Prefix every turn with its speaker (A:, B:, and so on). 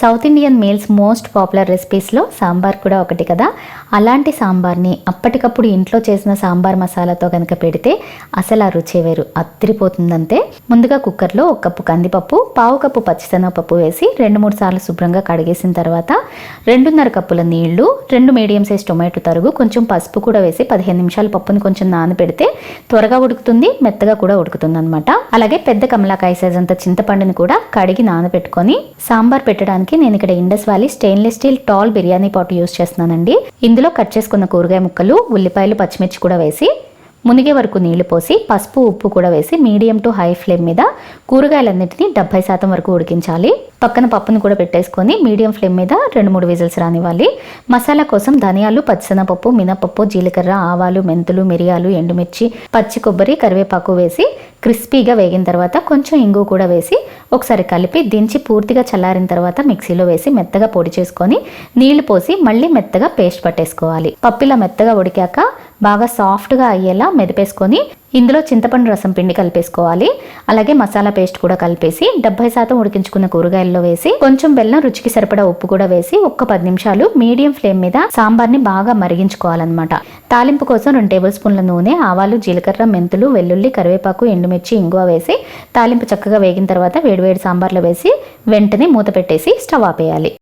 A: South Indian meals most popular రెసిపీస్లో sambar కూడా ఒకటి కదా. అలాంటి సాంబార్ని అప్పటికప్పుడు ఇంట్లో చేసిన సాంబార్ మసాలాతో కనుక పెడితే అసలు ఆ రుచి వేరు అత్తిరిపోతుందంతే ముందుగా కుక్కర్లో ఒక కప్పు కందిపప్పు పావు కప్పు పచ్చిశనగపప్పు వేసి రెండు మూడు సార్లు శుభ్రంగా కడిగేసిన తర్వాత రెండున్నర కప్పుల నీళ్ళు రెండు మీడియం సైజ్ టొమాటో తరుగు కొంచెం పసుపు కూడా వేసి పదిహేను నిమిషాలు పప్పుని కొంచెం నానబెడితే త్వరగా ఉడుకుతుంది మెత్తగా కూడా ఉడుకుతుంది అనమాట అలాగే పెద్ద కమలాకాయ సైజ్ అంత చింతపండుని కూడా కడిగి నానబెట్టుకొని సాంబార్ పెట్టడానికి నేను ఇక్కడ ఇండస్ వ్యాలీ స్టెయిన్లెస్ స్టీల్ టాల్ బిర్యానీ పాటు యూస్ చేస్తున్నానండి. ఇందులో కట్ చేసుకున్న కూరగాయ ముక్కలు ఉల్లిపాయలు పచ్చిమిర్చి కూడా వేసి మునిగే వరకు నీళ్ళు పోసి పసుపు ఉప్పు కూడా వేసి మీడియం టు హై ఫ్లేమ్ మీద కూరగాయలన్నింటినీ డెబ్బై శాతం వరకు ఉడికించాలి. పక్కన పప్పును కూడా పెట్టేసుకొని మీడియం ఫ్లేమ్ మీద రెండు మూడు విజిల్స్ రానివ్వాలి. మసాలా కోసం ధనియాలు పచ్చిసెనపప్పు మినపప్పు జీలకర్ర ఆవాలు మెంతులు మిరియాలు ఎండుమిర్చి పచ్చి కొబ్బరి కరివేపాకు వేసి క్రిస్పీగా వేగిన తర్వాత కొంచెం ఇంగు కూడా వేసి ఒకసారి కలిపి దించి పూర్తిగా చల్లారిన తర్వాత మిక్సీలో వేసి మెత్తగా పొడి చేసుకొని నీళ్ళు పోసి మళ్ళీ మెత్తగా పేస్ట్ పట్టేసుకోవాలి. పప్పిలా మెత్తగా ఉడికాక బాగా సాఫ్ట్గా అయ్యేలా మెదిపేసుకొని ఇందులో చింతపండు రసం పిండి కలిపేసుకోవాలి. అలాగే మసాలా పేస్ట్ కూడా కలిపేసి డెబ్బై శాతం ఉడికించుకున్న కూరగాయల్లో వేసి కొంచెం బెల్లం రుచికి సరిపడా ఉప్పు కూడా వేసి ఒక్క పది నిమిషాలు మీడియం ఫ్లేమ్ మీద సాంబార్ని బాగా మరిగించుకోవాలన్నమాట. తాలింపు కోసం రెండు టేబుల్ స్పూన్ల నూనె ఆవాలు జీలకర్ర మెంతులు వెల్లుల్లి కరివేపాకు ఎండుమిర్చి ఇంగువ వేసి తాలింపు చక్కగా వేగిన తర్వాత వేడివేడి సాంబార్లో వేసి వెంటనే మూత పెట్టేసి స్టవ్ ఆపేయాలి.